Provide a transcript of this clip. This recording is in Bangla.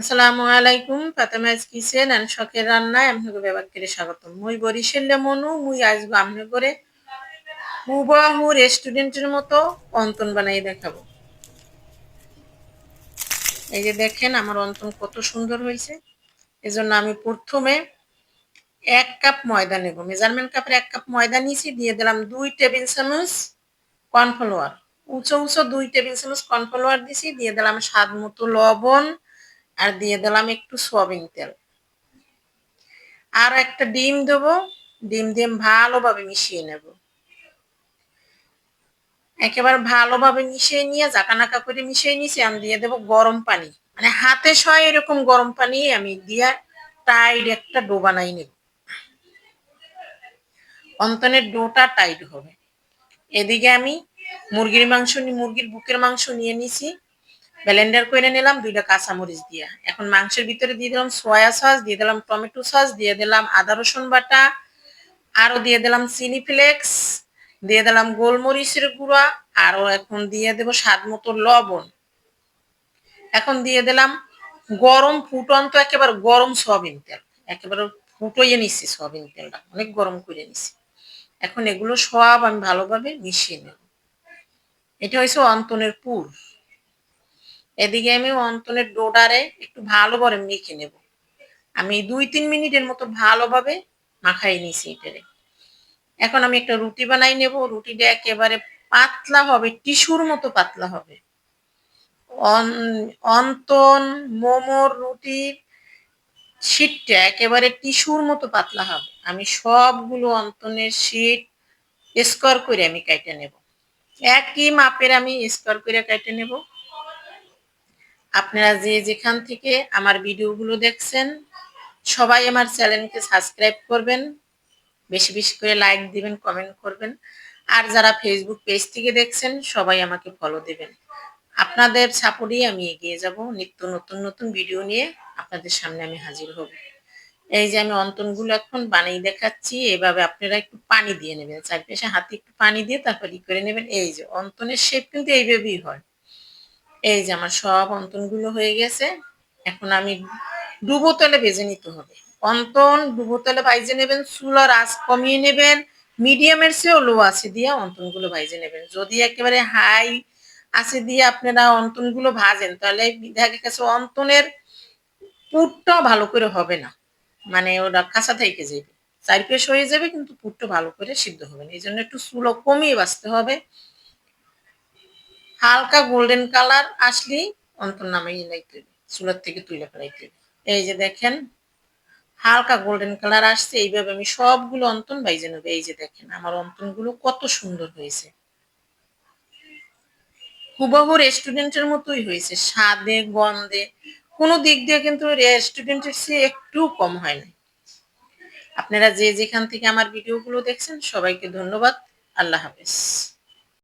আসসালামু আলাইকুম ফাতেমাজ কিচেন এন্ড শখের রান্নায় আমি ব্যবহার স্বাগত মুই বরিশালে মনু, মুই আসব আমনে করে হুবাহু রেস্টুরেন্টের মতো অন্তন বানাই দেখাবো। এই যে দেখেন আমার অন্তন কত সুন্দর হয়েছে। এজন্য আমি প্রথমে এক কাপ ময়দা নেব। মেজারমেন্ট কাপের এক কাপ ময়দা নিয়েছি, দিয়ে দিলাম দুই টেবিল চামচ কর্নফ্লাওয়ার। উঁচু উঁচু দুই টেবিল চামচ কর্নফ্লাওয়ার দিছি, দিয়ে দিলাম স্বাদ মতো লবণ আর দিয়ে দিলাম একটু সয়াবিন তেল। আর একটা ডিম দেব। ডিম দিয়ে ভালোভাবে মিশিয়ে নেব। একেবারে ভালোভাবে মিশিয়ে নিয়ে জাকানাকা করে মিশিয়ে নিয়েছি, আমি দিয়ে দেব গরম পানি। মানে হাতে সয় এরকম গরম পানি আমি দিয়ে টাইট একটা ডো বানাই নেব। অন্তনের ডোটা টাইট হবে। এদিকে আমি মুরগির মাংস মুরগির বুকের মাংস নিয়ে নিছি। ব্লেন্ডার করে নিলাম, দুইটা কাঁচামরিচ দিয়ে। এখন মাংসের ভিতরে দিয়ে দিলাম সয়া সস, দিয়ে দিলাম টমেটো সস, দিয়ে দিলাম আদা রসুন বাটা, আরও দিয়ে দিলাম চিলি ফ্লেক্স, দিয়ে দিলাম গোলমরিচের গুঁড়া, আরও এখন দিয়ে দেব স্বাদ মতো লবণ। এখন দিয়ে দিলাম গরম ফুটন্ত, একেবারে গরম সয়াবিন তেল। একেবারে ফুটোইয়ে নিচ্ছি সয়াবিন তেলটা, অনেক গরম করে নিচ্ছি এখন এগুলো সব আমি ভালোভাবে মিশিয়ে নেব। এটা হয়েছে অন্তনের পুর। এদিকে আমি অন্তনের ডোডারে একটু ভালো করে মেখে নেব। আমি দুই তিন মিনিটের মতো ভালোভাবে মাখাই নিছি এটারে। এখন আমি একটা রুটি বানাই নেব। রুটিটা একেবারে পাতলা হবে, টিস্যুর মতো পাতলা হবে। অন্তন, মোমোর রুটির শীতটা একেবারে টিস্যুর মতো পাতলা হবে। আমি সবগুলো অন্তনের শীত স্কোয়ার করে আমি কাইটে নেব। একই মাপের আমি স্কোয়ার করে কাইটে নেব। আপনারা যে যেখান থেকে আমার ভিডিওগুলো দেখছেন, সবাই আমার চ্যানেলকে সাবস্ক্রাইব করবেন, বেশি বেশি করে লাইক দিবেন, কমেন্ট করবেন। আর যারা ফেসবুক পেজ থেকে দেখছেন, সবাই আমাকে ফলো দেবেন। আপনাদের সাপোর্টেই আমি এগিয়ে যাব। নিত্য নতুন নতুন ভিডিও নিয়ে আপনাদের সামনে আমি হাজির হব। এই যে আমি অন্তনগুলো এখন বানিয়ে দেখাচ্ছি, এভাবে আপনারা একটু পানি দিয়ে নেবেন। চারপাশে হাতে একটু পানি দিয়ে তারপর ই করে নেবেন। এই যে অন্তনের শেপ কিন্তু এইভাবেই হয়। এই যে আমার সব অন্তনগুলো হয়ে গেছে, এখন আমি ডুবো তলে ভেজে নিতে হবে। অন্তন, ডুবো তলে ভাইজে নেবেন চুলার আঁচ কমিয়ে নেবেন মিডিয়ামের চেয়েও লো আছে দিয়ে অন্তনগুলো ভাইজে নেবেন। যদি একেবারে হাই আছে দিয়ে আপনারা অন্তনগুলো ভাজেন, তাহলে দেখা গেছে অন্তনের পুরটাও ভালো করে হবে না। মানে ওরা কাঁচা থেকে যাবে চারপেশ হয়ে যাবে, কিন্তু পুরটা ভালো করে সিদ্ধ হবে না। এই জন্য একটু চুলো কমিয়ে বাঁচতে হবে। হালকা গোল্ডেন কালার আসলেই অন্তর নামাই লাইতে চুলার থেকে তুলে ফেলাইতে এই যে দেখেন, হালকা গোল্ডেন কালার আসছে, এইভাবে আমি সবগুলো অন্তন বাইজে নেব। এই যে দেখেন, আমার অন্তনগুলো কত সুন্দর হয়েছে। হুবহু রেস্টুরেন্টের মতোই হয়েছে, স্বাদে, গন্ধে, কোনো দিক দিয়ে কিন্তু রেস্টুরেন্টের চেয়ে একটু কম হয় না আপনারা যে যেখান থেকে আমার ভিডিওগুলো দেখছেন, সবাইকে ধন্যবাদ। আল্লাহ হাফেজ।